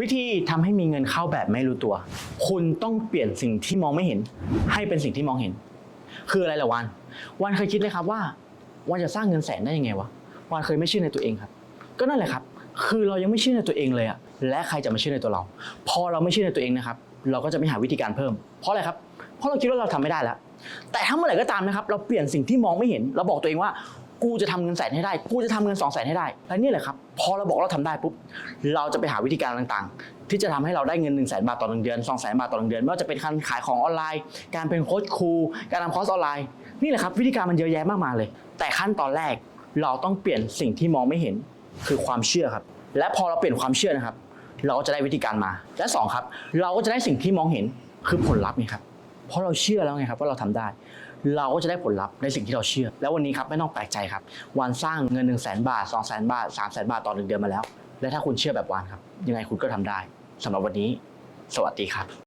วิธีทำให้มีเงินเข้าแบบไม่รู้ตัว คุณต้องเปลี่ยนสิ่งที่มองไม่เห็น ให้เป็นสิ่งที่มองเห็น คืออะไรล่ะวัน วันเคยคิดเลยครับว่า วันจะสร้างเงินแสนได้ยังไงวะ วันเคยไม่เชื่อในตัวเองครับ ก็นั่นแหละครับ คือเรายังไม่เชื่อในตัวเองเลยอะและใครจะมาเชื่อในตัวเรา พอเราไม่เชื่อในตัวเองนะครับ เราก็จะไม่หาวิธีการเพิ่ม เพราะอะไรครับ เพราะเราคิดว่าเราทำไม่ได้แล้ว แต่ถ้าเมื่อไหร่ก็ตามนะครับ เราเปลี่ยนสิ่งที่มองไม่เห็น เราบอกตัวเองว่า กูจะทำเงินแสนให้ได้ กูจะทำเงินสองแสนให้ได้และนี่แหละครับ พอเราบอกเราทำได้ปุ๊บ เราจะไปหาวิธีการต่างๆ ที่จะทำให้เราได้เงิน1นึ่งแสนบาทต่อหนึ่งเดือน2องแสนบาทต่อหนึ่งเดือน ไม่ว่าจะเป็นการขายของออนไลน์ การเป็นโค้ชครู การทำคอร์สออนไลน์ นี่แหละครับวิธีการมันเยอะแยะมากมายเลย แต่ขั้นตอนแรกเราต้องเปลี่ยนสิ่งที่มองไม่เห็นคือความเชื่อครับ และพอเราเปลี่ยนความเชื่อนะครับ เราก็จะได้วิธีการมา และสองครับ เราก็จะได้สิ่งที่มองเห็นคือผลลัพธ์ไงครับ เพราะเราเชื่อแล้วไงครับว่าเราทำได้ เราก็จะได้ผลลัพธ์ในสิ่งที่เราเชื่อ แล้ววันนี้ครับไม่ต้องแปลกใจครับวันสร้างเงิน1นึ่งแสนบาท2องแสนบาท3ามแสนบาทต่อหนึ่งเดือนมาแล้ว และถ้าคุณเชื่อแบบวานครับ ยังไงคุณก็ทำได้สำหรับวันนี้ สวัสดีครับ